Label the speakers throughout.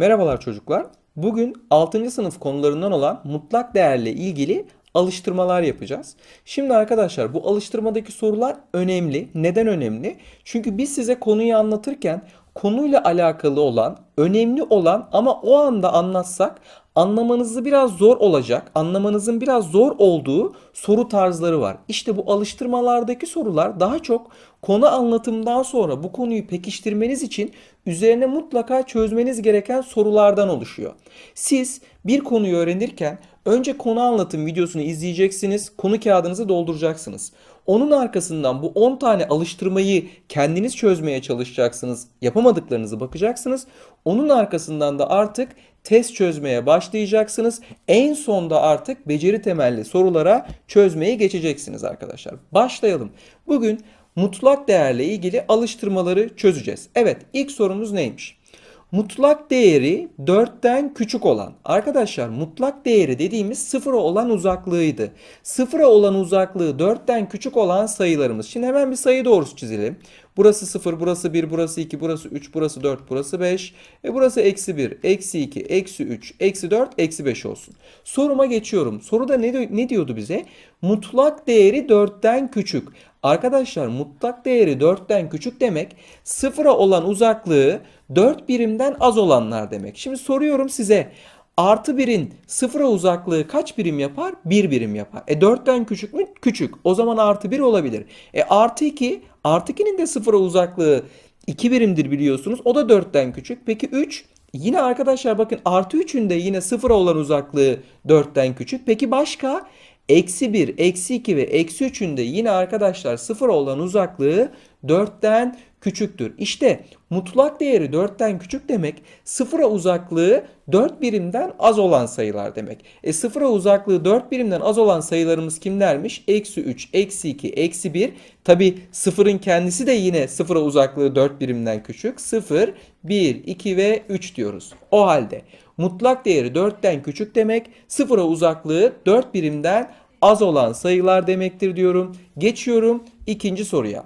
Speaker 1: Merhabalar çocuklar. Bugün 6. sınıf konularından olan mutlak değerle ilgili alıştırmalar yapacağız. Şimdi arkadaşlar bu alıştırmadaki sorular önemli. Neden önemli? Çünkü biz size konuyu anlatırken konuyla alakalı olan, önemli olan ama o anda anlatsak anlamanızı biraz zor olacak, anlamanızın biraz zor olduğu soru tarzları var. İşte bu alıştırmalardaki sorular daha çok konu anlatımdan sonra bu konuyu pekiştirmeniz için üzerine mutlaka çözmeniz gereken sorulardan oluşuyor. Siz bir konuyu öğrenirken önce konu anlatım videosunu izleyeceksiniz, konu kağıdınızı dolduracaksınız. Onun arkasından bu 10 tane alıştırmayı kendiniz çözmeye çalışacaksınız. Yapamadıklarınızı bakacaksınız. Onun arkasından da artık test çözmeye başlayacaksınız. En sonda artık beceri temelli sorulara çözmeye geçeceksiniz arkadaşlar. Başlayalım. Bugün mutlak değerle ilgili alıştırmaları çözeceğiz. Evet, ilk sorumuz neymiş? Mutlak değeri 4'ten küçük olan. Arkadaşlar mutlak değeri dediğimiz sıfıra olan uzaklığıydı. Sıfıra olan uzaklığı 4'ten küçük olan sayılarımız. Şimdi hemen bir sayı doğrusu çizelim. Burası 0, burası 1, burası 2, burası 3, burası 4, burası 5. E burası eksi 1, eksi 2, eksi 3, eksi 4, eksi 5 olsun. Soruma geçiyorum. Soruda ne, ne diyordu bize? Mutlak değeri 4'ten küçük. Arkadaşlar mutlak değeri 4'ten küçük demek sıfıra olan uzaklığı 4 birimden az olanlar demek. Şimdi soruyorum size artı 1'in sıfıra uzaklığı kaç birim yapar? 1 birim yapar. E 4'ten küçük mü? Küçük. O zaman artı 1 olabilir. E artı 2 artı 2'nin de sıfıra uzaklığı 2 birimdir biliyorsunuz. O da 4'ten küçük. Peki 3 Yine arkadaşlar bakın artı 3'ün de yine sıfıra olan uzaklığı 4'ten küçük. Peki başka? Eksi 1, eksi 2 ve eksi 3'ün de yine arkadaşlar sıfır olan uzaklığı 4'ten küçüktür. İşte mutlak değeri 4'ten küçük demek sıfıra uzaklığı 4 birimden az olan sayılar demek. E sıfıra uzaklığı 4 birimden az olan sayılarımız kimlermiş? Eksi 3, eksi 2, eksi 1. Tabi sıfırın kendisi de yine sıfıra uzaklığı 4 birimden küçük. 0, 1, 2 ve 3 diyoruz. O halde mutlak değeri 4'ten küçük demek sıfıra uzaklığı 4 birimden az olan sayılar demektir diyorum. Geçiyorum ikinci soruya.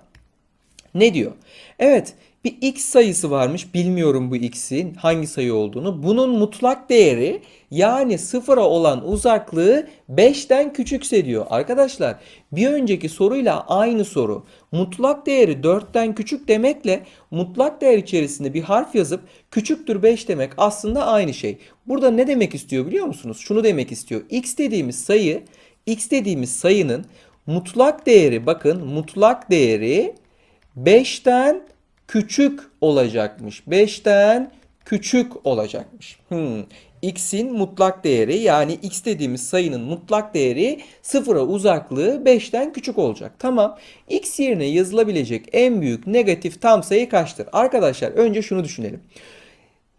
Speaker 1: Ne diyor? Evet bir x sayısı varmış. Bilmiyorum bu x'in hangi sayı olduğunu. Bunun mutlak değeri yani sıfıra olan uzaklığı 5'ten küçükse diyor. Arkadaşlar bir önceki soruyla aynı soru. Mutlak değeri 4'ten küçük demekle mutlak değer içerisinde bir harf yazıp küçüktür 5 demek aslında aynı şey. Burada ne demek istiyor biliyor musunuz? Şunu demek istiyor. x dediğimiz sayı x dediğimiz sayının mutlak değeri bakın mutlak değeri 5'ten küçük olacakmış. 5'ten küçük olacakmış. Hmm. X'in mutlak değeri yani x dediğimiz sayının mutlak değeri sıfıra uzaklığı 5'ten küçük olacak. Tamam. X yerine yazılabilecek en büyük negatif tam sayı kaçtır? Arkadaşlar önce şunu düşünelim.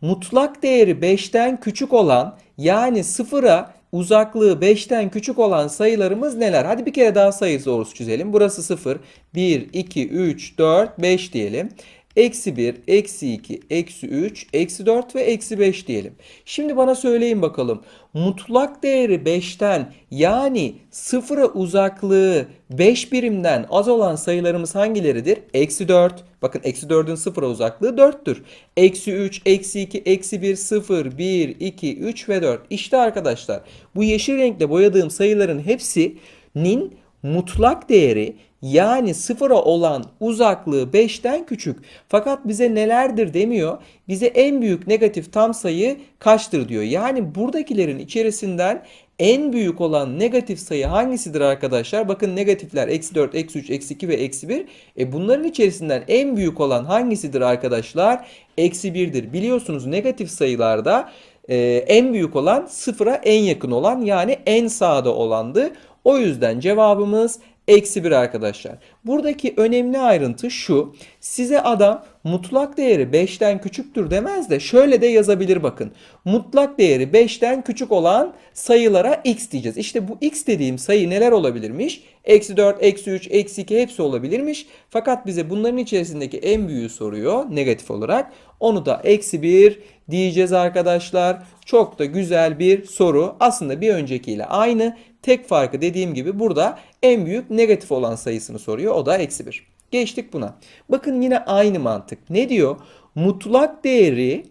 Speaker 1: Mutlak değeri 5'ten küçük olan yani sıfıra uzaklığı 5'ten küçük olan sayılarımız neler? Hadi bir kere daha sayı sorusu çizelim. Burası 0, 1, 2, 3, 4, 5 diyelim. Eksi 1, eksi 2, eksi 3, eksi 4 ve eksi 5 diyelim. Şimdi bana söyleyin bakalım. Mutlak değeri 5'ten yani sıfıra uzaklığı 5 birimden az olan sayılarımız hangileridir? Eksi 4. Bakın eksi 4'ün sıfıra uzaklığı 4'tür. Eksi 3, eksi 2, eksi 1, 0, 1, 2, 3 ve 4. İşte arkadaşlar bu yeşil renkle boyadığım sayıların hepsinin mutlak değeri yani sıfıra olan uzaklığı 5'ten küçük. Fakat bize nelerdir demiyor. Bize en büyük negatif tam sayı kaçtır diyor. Yani buradakilerin içerisinden en büyük olan negatif sayı hangisidir arkadaşlar? Bakın negatifler eksi 4, eksi 3, eksi 2 ve eksi 1. E bunların içerisinden en büyük olan hangisidir arkadaşlar? Eksi 1'dir. Biliyorsunuz negatif sayılarda e, en büyük olan sıfıra en yakın olan yani en sağda olandı. O yüzden cevabımız eksi 1 arkadaşlar. Buradaki önemli ayrıntı şu. Size adam mutlak değeri 5'ten küçüktür demez de şöyle de yazabilir bakın. Mutlak değeri 5'ten küçük olan sayılara x diyeceğiz. İşte bu x dediğim sayı neler olabilirmiş? Eksi 4, eksi 3, eksi 2 hepsi olabilirmiş. Fakat bize bunların içerisindeki en büyüğü soruyor negatif olarak. Onu da eksi 1 diyeceğiz arkadaşlar. Çok da güzel bir soru. Aslında bir öncekiyle aynı. Tek farkı dediğim gibi burada en büyük negatif olan sayısını soruyor. O da eksi 1. Geçtik buna. Bakın yine aynı mantık. Ne diyor? Mutlak değeri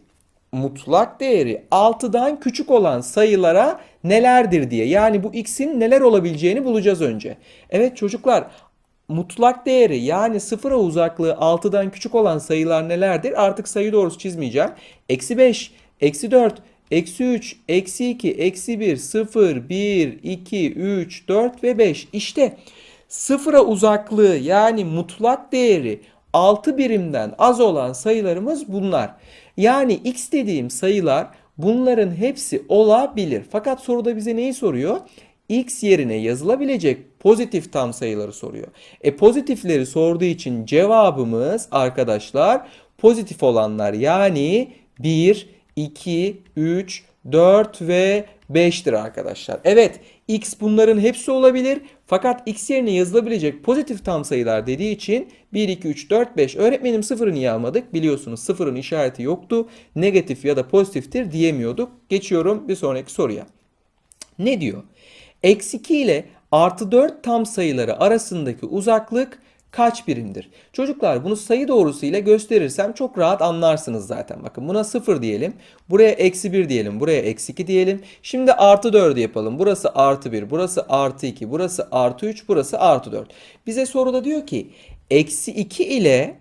Speaker 1: mutlak değeri 6'dan küçük olan sayılara nelerdir diye. Yani bu x'in neler olabileceğini bulacağız önce. Evet çocuklar mutlak değeri yani sıfıra uzaklığı 6'dan küçük olan sayılar nelerdir? Artık sayı doğrusu çizmeyeceğim. Eksi 5, eksi 4, eksi 3, eksi 2, eksi 1, 0, 1, 2, 3, 4 ve 5. İşte sıfıra uzaklığı yani mutlak değeri 6 birimden az olan sayılarımız bunlar. Yani x dediğim sayılar bunların hepsi olabilir. Fakat soruda bize neyi soruyor? x yerine yazılabilecek pozitif tam sayıları soruyor. E pozitifleri sorduğu için cevabımız arkadaşlar pozitif olanlar yani 1, 2, 3, 4 ve 5'tir arkadaşlar. Evet x bunların hepsi olabilir. Fakat x yerine yazılabilecek pozitif tam sayılar dediği için 1, 2, 3, 4, 5. Öğretmenim sıfırı niye almadık? Biliyorsunuz sıfırın işareti yoktu. Negatif ya da pozitiftir diyemiyorduk. Geçiyorum bir sonraki soruya. Ne diyor? Eksi 2 ile artı 4 tam sayıları arasındaki uzaklık kaç birimdir? Çocuklar bunu sayı doğrusuyla gösterirsem çok rahat anlarsınız zaten. Bakın buna 0 diyelim. Buraya eksi 1 diyelim. Buraya eksi 2 diyelim. Şimdi artı 4 yapalım. Burası artı 1. Burası artı 2. Burası artı 3. Burası artı 4. Bize soruda diyor ki eksi 2 ile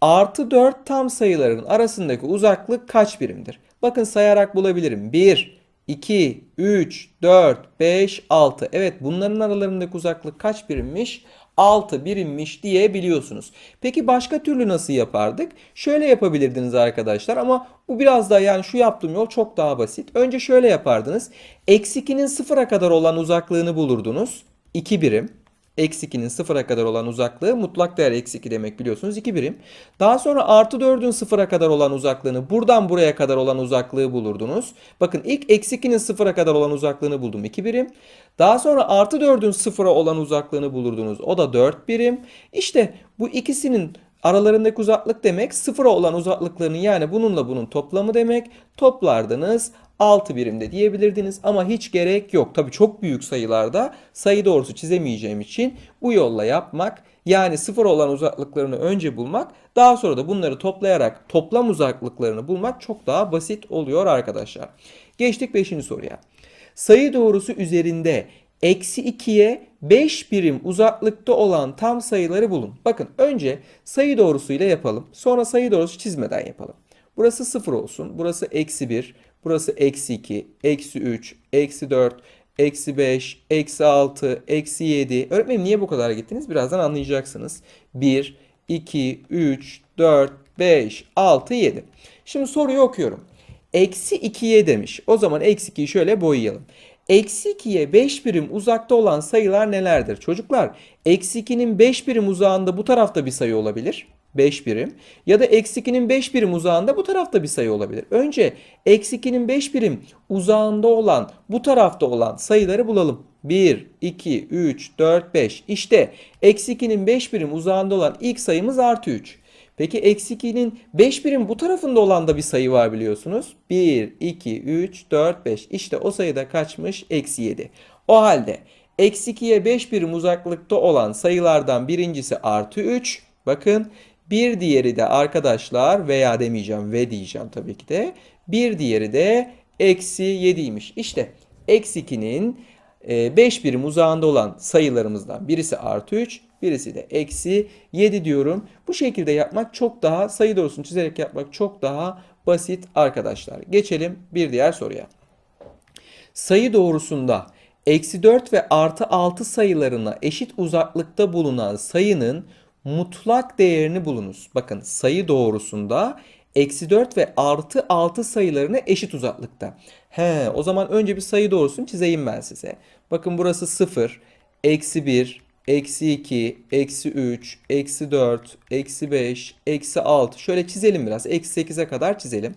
Speaker 1: artı 4 tam sayıların arasındaki uzaklık kaç birimdir? Bakın sayarak bulabilirim. 1, 2, 3, 4, 5, 6. Evet bunların aralarındaki uzaklık kaç birimmiş? 6 birimmiş diye biliyorsunuz. Peki başka türlü nasıl yapardık? Şöyle yapabilirdiniz arkadaşlar ama bu biraz daha yani şu yaptığım yol çok daha basit. Önce şöyle yapardınız. Eksi 2'nin sıfıra kadar olan uzaklığını bulurdunuz. 2 birim. Eksi 2'nin sıfıra kadar olan uzaklığı mutlak değer eksi 2 demek biliyorsunuz 2 birim. Daha sonra artı 4'ün sıfıra kadar olan uzaklığını buradan buraya kadar olan uzaklığı bulurdunuz. Bakın ilk eksi 2'nin sıfıra kadar olan uzaklığını buldum 2 birim. Daha sonra artı 4'ün sıfıra olan uzaklığını bulurdunuz. O da 4 birim. İşte bu ikisinin aralarındaki uzaklık demek sıfıra olan uzaklıklarının yani bununla bunun toplamı demek. Toplardınız 6 birimde diyebilirdiniz ama hiç gerek yok. Tabii çok büyük sayılarda sayı doğrusu çizemeyeceğim için bu yolla yapmak yani sıfır olan uzaklıklarını önce bulmak daha sonra da bunları toplayarak toplam uzaklıklarını bulmak çok daha basit oluyor arkadaşlar. Geçtik 5. soruya. Sayı doğrusu üzerinde eksi 2'ye 5 birim uzaklıkta olan tam sayıları bulun. Bakın önce sayı doğrusuyla yapalım. Sonra sayı doğrusu çizmeden yapalım. Burası 0 olsun. Burası eksi 1. Burası eksi 2, eksi 3, eksi 4, eksi 5, eksi 6, eksi 7. Öğretmenim niye bu kadar gittiniz? Birazdan anlayacaksınız. 1, 2, 3, 4, 5, 6, 7. Şimdi soruyu okuyorum. Eksi 2'ye demiş. O zaman eksi 2'yi şöyle boyayalım. Eksi 2'ye 5 birim uzakta olan sayılar nelerdir? Çocuklar eksi 2'nin 5 birim uzağında bu tarafta bir sayı olabilir. 5 birim. Ya da eksi 2'nin 5 birim uzağında bu tarafta bir sayı olabilir. Önce eksi 2'nin 5 birim uzağında olan bu tarafta olan sayıları bulalım. 1, 2, 3, 4, 5. İşte eksi 2'nin 5 birim uzağında olan ilk sayımız artı 3. Peki eksi 2'nin 5 birim bu tarafında olan da bir sayı var biliyorsunuz. 1, 2, 3, 4, 5. İşte o sayıda kaçmış? Eksi 7. O halde eksi 2'ye 5 birim uzaklıkta olan sayılardan birincisi artı 3. Bakın bir diğeri de arkadaşlar veya demeyeceğim ve diyeceğim tabii ki de. Bir diğeri de eksi 7'ymiş. İşte eksi 2'nin 5 birim uzağında olan sayılarımızdan birisi artı 3, birisi de eksi 7 diyorum. Bu şekilde yapmak çok daha sayı doğrusunu çizerek yapmak çok daha basit arkadaşlar. Geçelim bir diğer soruya. Sayı doğrusunda eksi 4 ve artı 6 sayılarına eşit uzaklıkta bulunan sayının mutlak değerini bulunuz. Bakın sayı doğrusunda eksi 4 ve artı 6 sayılarına eşit uzaklıkta. He, o zaman önce bir sayı doğrusunu çizeyim ben size. Bakın burası 0, eksi 1, eksi 2, eksi 3, eksi 4, eksi 5, eksi 6. Şöyle çizelim biraz. Eksi 8'e kadar çizelim.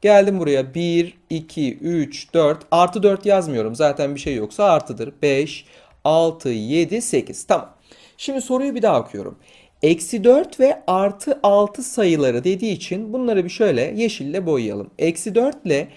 Speaker 1: Geldim buraya 1, 2, 3, 4. Artı 4 yazmıyorum. Zaten bir şey yoksa artıdır. 5, 6, 7, 8. Tamam. Şimdi soruyu bir daha okuyorum. Eksi 4 ve artı 6 sayıları dediği için bunları bir şöyle yeşille boyayalım. Eksi 4 ile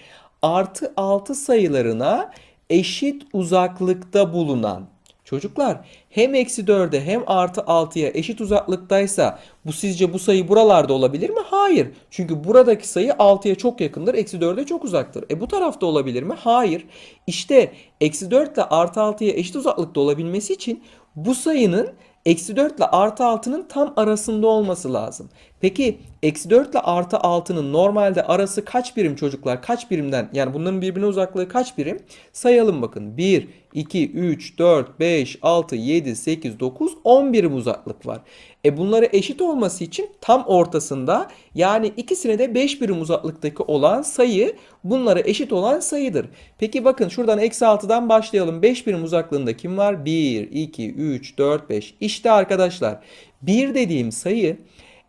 Speaker 1: artı 6 sayılarına eşit uzaklıkta bulunan. Çocuklar hem eksi 4'e hem artı 6'ya eşit uzaklıktaysa bu sizce bu sayı buralarda olabilir mi? Hayır. Çünkü buradaki sayı 6'ya çok yakındır. Eksi 4'e çok uzaktır. E bu tarafta olabilir mi? Hayır. İşte eksi 4 ile artı 6'ya eşit uzaklıkta olabilmesi için bu sayının eksi 4 ile artı 6'nın tam arasında olması lazım. Peki eksi 4 ile artı 6'nın normalde arası kaç birim çocuklar? Kaç birimden? Yani bunların birbirine uzaklığı kaç birim? Sayalım bakın. 1, 2, 3, 4, 5, 6, 7, 8, 9, 10 birim uzaklık var. E bunları eşit olması için tam ortasında yani ikisine de 5 birim uzaklıktaki olan sayı bunlara eşit olan sayıdır. Peki bakın şuradan eksi 6'dan başlayalım. 5 birim uzaklığında kim var? 1, 2, 3, 4, 5. İşte arkadaşlar 1 dediğim sayı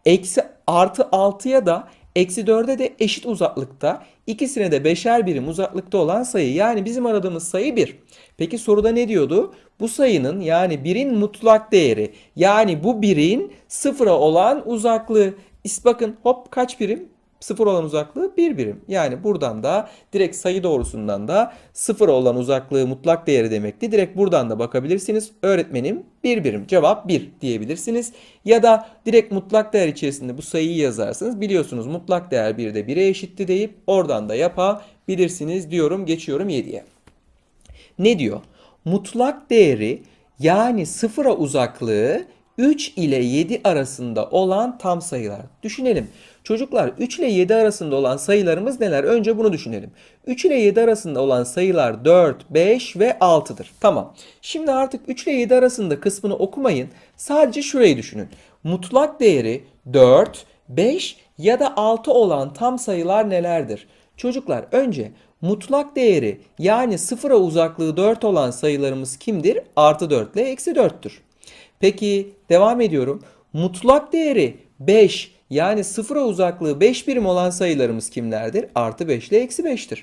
Speaker 1: eksi artı 6'ya da eksi 4'e de eşit uzaklıkta. İkisine de beşer birim uzaklıkta olan sayı. Yani bizim aradığımız sayı 1. Peki soruda ne diyordu? Bu sayının yani 1'in mutlak değeri yani bu 1'in sıfıra olan uzaklığı. Bakın hop kaç birim? Sıfır olan uzaklığı 1 birim. Yani buradan da direkt sayı doğrusundan da sıfır olan uzaklığı mutlak değeri demekti. Direkt buradan da bakabilirsiniz. Öğretmenim 1 birim. Cevap 1 diyebilirsiniz. Ya da direkt mutlak değer içerisinde bu sayıyı yazarsınız. Biliyorsunuz mutlak değer 1'de 1'e eşitti deyip oradan da yapabilirsiniz diyorum. Geçiyorum 7'ye. Ne diyor? Mutlak değeri yani sıfıra uzaklığı 3 ile 7 arasında olan tam sayılar. Düşünelim. Çocuklar 3 ile 7 arasında olan sayılarımız neler? Önce bunu düşünelim. 3 ile 7 arasında olan sayılar 4, 5 ve 6'dır. Tamam. Şimdi artık 3 ile 7 arasında kısmını okumayın. Sadece şurayı düşünün. Mutlak değeri 4, 5 ya da 6 olan tam sayılar nelerdir? Çocuklar önce mutlak değeri yani sıfıra uzaklığı 4 olan sayılarımız kimdir? Artı 4 ile eksi 4'tür. Peki devam ediyorum. Mutlak değeri 5 yani sıfıra uzaklığı 5 birim olan sayılarımız kimlerdir? Artı 5 ile eksi 5'tir.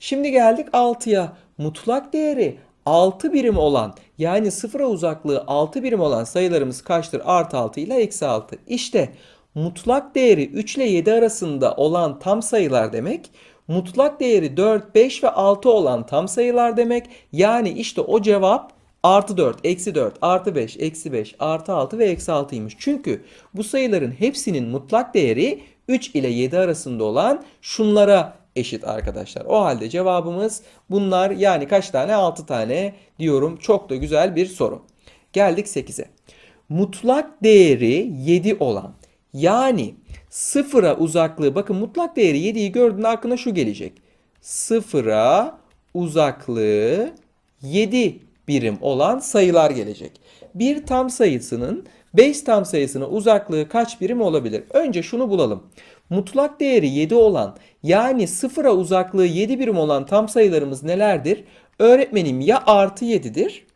Speaker 1: Şimdi geldik 6'ya. Mutlak değeri 6 birim olan yani sıfıra uzaklığı 6 birim olan sayılarımız kaçtır? Artı 6 ile eksi 6. İşte mutlak değeri 3 ile 7 arasında olan tam sayılar demek. Mutlak değeri 4, 5 ve 6 olan tam sayılar demek. Yani işte o cevap artı 4, eksi 4, artı 5, eksi 5, artı 6 ve eksi 6'ymış. Çünkü bu sayıların hepsinin mutlak değeri 3 ile 7 arasında olan şunlara eşit arkadaşlar. O halde cevabımız bunlar yani kaç tane? 6 tane diyorum. Çok da güzel bir soru. Geldik 8'e. Mutlak değeri 7 olan yani sıfıra uzaklığı bakın mutlak değeri 7'yi gördüğünde aklına şu gelecek. Sıfıra uzaklığı 7 birim olan sayılar gelecek. Bir tam sayısının 5 tam sayısına uzaklığı kaç birim olabilir? Önce şunu bulalım. Mutlak değeri 7 olan yani sıfıra uzaklığı 7 birim olan tam sayılarımız nelerdir? Öğretmenim ya artı 7'dir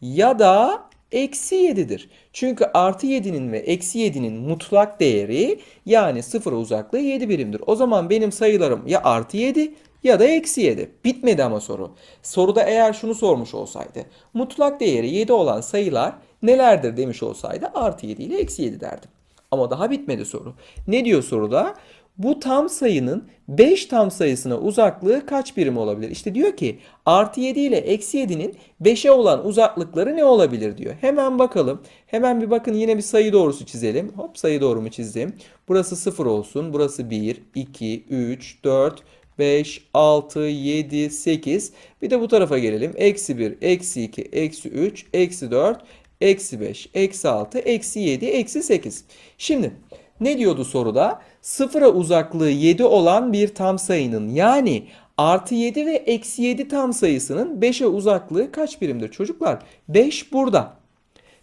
Speaker 1: ya da eksi 7'dir. Çünkü artı 7'nin ve eksi 7'nin mutlak değeri yani sıfıra uzaklığı 7 birimdir. O zaman benim sayılarım ya artı 7 ya da eksi 7. Bitmedi ama soru. Soruda eğer şunu sormuş olsaydı. Mutlak değeri 7 olan sayılar nelerdir demiş olsaydı artı 7 ile eksi 7 derdim. Ama daha bitmedi soru. Ne diyor soruda? Bu tam sayının 5 tam sayısına uzaklığı kaç birim olabilir? İşte diyor ki artı 7 ile eksi 7'nin 5'e olan uzaklıkları ne olabilir diyor. Hemen bakalım. Hemen bir bakın yine bir sayı doğrusu çizelim. Hop sayı doğrumu çizdim. Burası 0 olsun. Burası 1, 2, 3, 4, 5, 6, 7, 8. Bir de bu tarafa gelelim. Eksi 1, eksi 2, eksi 3, eksi 4, eksi 5, eksi 6, eksi 7, eksi 8. Şimdi ne diyordu soruda? Sıfıra uzaklığı 7 olan bir tam sayının yani artı 7 ve eksi 7 tam sayısının 5'e uzaklığı kaç birimdir çocuklar? 5 burada.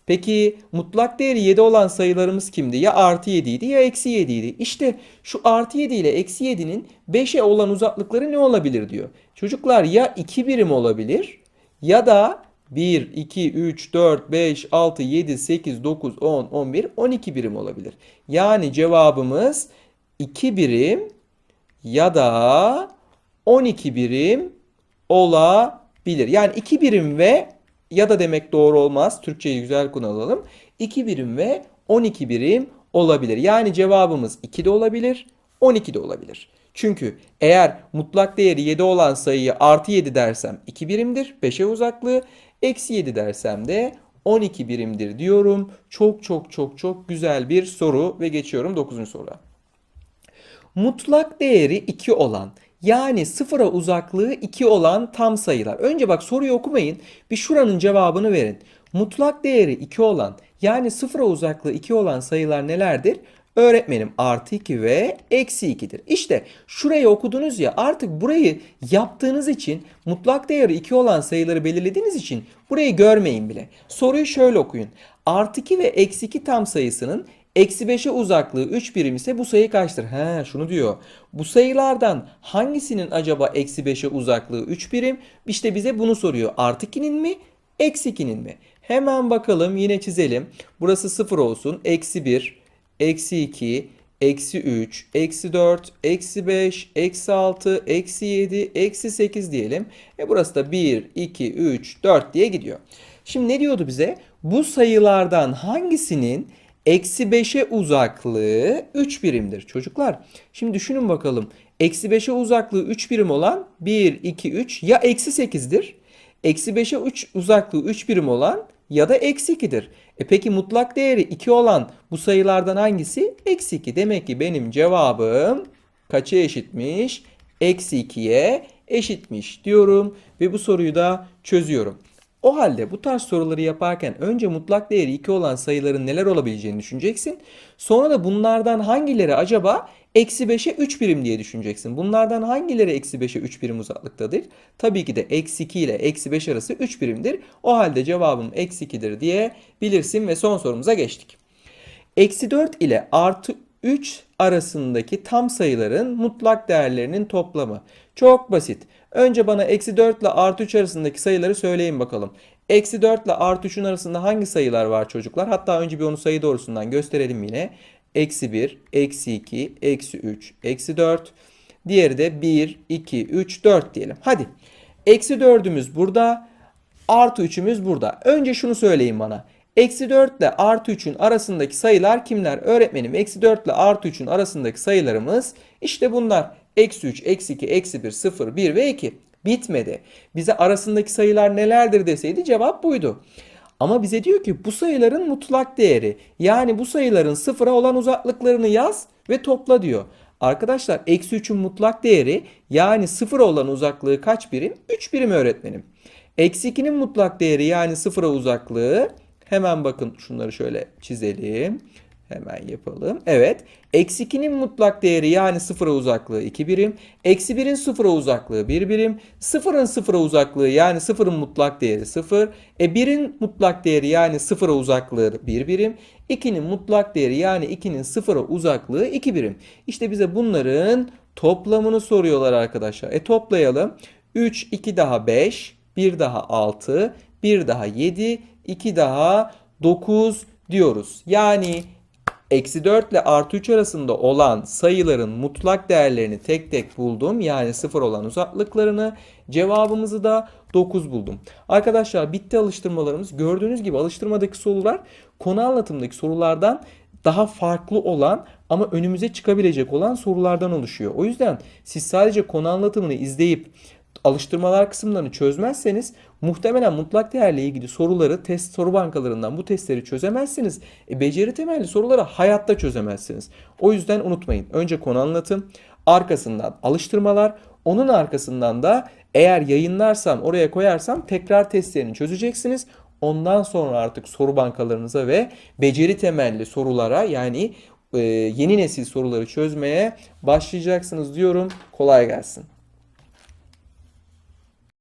Speaker 1: Peki mutlak değeri 7 olan sayılarımız kimdi? Ya artı 7 idi ya eksi 7 idi. İşte şu artı 7 ile eksi 7'nin 5'e olan uzaklıkları ne olabilir diyor. Çocuklar ya 2 birim olabilir ya da 1, 2, 3, 4, 5, 6, 7, 8, 9, 10, 11, 12 birim olabilir. Yani cevabımız 2 birim ya da 12 birim olabilir. Yani 2 birim ve ya da demek doğru olmaz. Türkçeyi güzel kullanalım. 2 birim ve 12 birim olabilir. Yani cevabımız 2 de olabilir, 12 de olabilir. Çünkü eğer mutlak değeri 7 olan sayıyı artı 7 dersem 2 birimdir. 5'e uzaklığı. Eksi 7 dersem de 12 birimdir diyorum. Çok çok çok çok güzel bir soru ve geçiyorum 9. soruya. Mutlak değeri 2 olan yani sıfıra uzaklığı 2 olan tam sayılar. Önce bak soruyu okumayın. Bir şuranın cevabını verin. Mutlak değeri 2 olan yani sıfıra uzaklığı 2 olan sayılar nelerdir? Öğretmenim artı 2 ve eksi 2'dir. İşte şurayı okudunuz ya artık burayı yaptığınız için mutlak değeri 2 olan sayıları belirlediğiniz için burayı görmeyin bile. Soruyu şöyle okuyun. Artı 2 ve eksi 2 tam sayısının Eksi 5'e uzaklığı 3 birim ise bu sayı kaçtır? He şunu diyor. Bu sayılardan hangisinin acaba eksi 5'e uzaklığı 3 birim? İşte bize bunu soruyor. Artı 2'nin mi? Eksi 2'nin mi? Hemen bakalım yine çizelim. Burası 0 olsun. Eksi 1, eksi 2, eksi 3, eksi 4, eksi 5, eksi 6, eksi 7, eksi 8 diyelim. E burası da 1, 2, 3, 4 diye gidiyor. Şimdi ne diyordu bize? Bu sayılardan hangisinin Eksi 5'e uzaklığı 3 birimdir çocuklar. Şimdi düşünün bakalım. Eksi 5'e uzaklığı 3 birim olan 1, 2, 3 ya eksi 8'dir. Eksi 5'e 3 uzaklığı 3 birim olan ya da eksi 2'dir. E peki mutlak değeri 2 olan bu sayılardan hangisi? Eksi 2. Demek ki benim cevabım kaça eşitmiş? Eksi 2'ye eşitmiş diyorum ve bu soruyu da çözüyorum. O halde bu tarz soruları yaparken önce mutlak değeri 2 olan sayıların neler olabileceğini düşüneceksin. Sonra da bunlardan hangileri acaba eksi 5'e 3 birim diye düşüneceksin. Bunlardan hangileri eksi 5'e 3 birim uzaklıktadır? Tabii ki de eksi 2 ile eksi 5 arası 3 birimdir. O halde cevabım eksi 2'dir diye bilirsin ve son sorumuza geçtik. Eksi 4 ile artı 3 arasındaki tam sayıların mutlak değerlerinin toplamı. Çok basit. Önce bana eksi 4 ile artı 3 arasındaki sayıları söyleyin bakalım. Eksi 4 ile artı 3'ün arasında hangi sayılar var çocuklar? Hatta önce bir onu sayı doğrusundan gösterelim yine. Eksi 1, eksi 2, eksi 3, eksi 4. Diğeri de 1, 2, 3, 4 diyelim. Hadi. Eksi 4'ümüz burada. Artı 3'ümüz burada. Önce şunu söyleyin bana. Eksi 4 ile artı 3'ün arasındaki sayılar kimler? Öğretmenim eksi 4 ile artı 3'ün arasındaki sayılarımız işte bunlar. Eksi 3, eksi 2, eksi 1, 0, 1 ve 2. Bitmedi. Bize arasındaki sayılar nelerdir deseydi cevap buydu. Ama bize diyor ki bu sayıların mutlak değeri. Yani bu sayıların sıfıra olan uzaklıklarını yaz ve topla diyor. Arkadaşlar eksi 3'ün mutlak değeri yani sıfıra olan uzaklığı kaç birim? 3 birim öğretmenim. Eksi 2'nin mutlak değeri yani sıfıra uzaklığı hemen bakın şunları şöyle çizelim. Hemen yapalım. Evet. Eksi 2'nin mutlak değeri yani sıfıra uzaklığı 2 birim. Eksi 1'in sıfıra uzaklığı 1 birim. Sıfırın sıfıra uzaklığı yani sıfırın mutlak değeri 0. E 1'in mutlak değeri yani sıfıra uzaklığı 1 birim. 2'nin mutlak değeri yani 2'nin sıfıra uzaklığı 2 birim. İşte bize bunların toplamını soruyorlar arkadaşlar. E toplayalım. 3, 2 daha 5, 1 daha 6, 1 daha 7, 2 daha 9 diyoruz. Yani Eksi 4 ile artı 3 arasında olan sayıların mutlak değerlerini tek tek buldum. Yani 0 olan uzaklıklarını. Cevabımızı da 9 buldum. Arkadaşlar bitti alıştırmalarımız. Gördüğünüz gibi alıştırmadaki sorular konu anlatımdaki sorulardan daha farklı olan ama önümüze çıkabilecek olan sorulardan oluşuyor. O yüzden siz sadece konu anlatımını izleyip alıştırmalar kısımlarını çözmezseniz muhtemelen mutlak değerle ilgili soruları test soru bankalarından bu testleri çözemezsiniz. E, beceri temelli soruları hayatta çözemezsiniz. O yüzden unutmayın. Önce konu anlatım, arkasından alıştırmalar, onun arkasından da eğer yayınlarsam oraya koyarsam tekrar testlerini çözeceksiniz. Ondan sonra artık soru bankalarınıza ve beceri temelli sorulara yani e, yeni nesil soruları çözmeye başlayacaksınız diyorum. Kolay gelsin.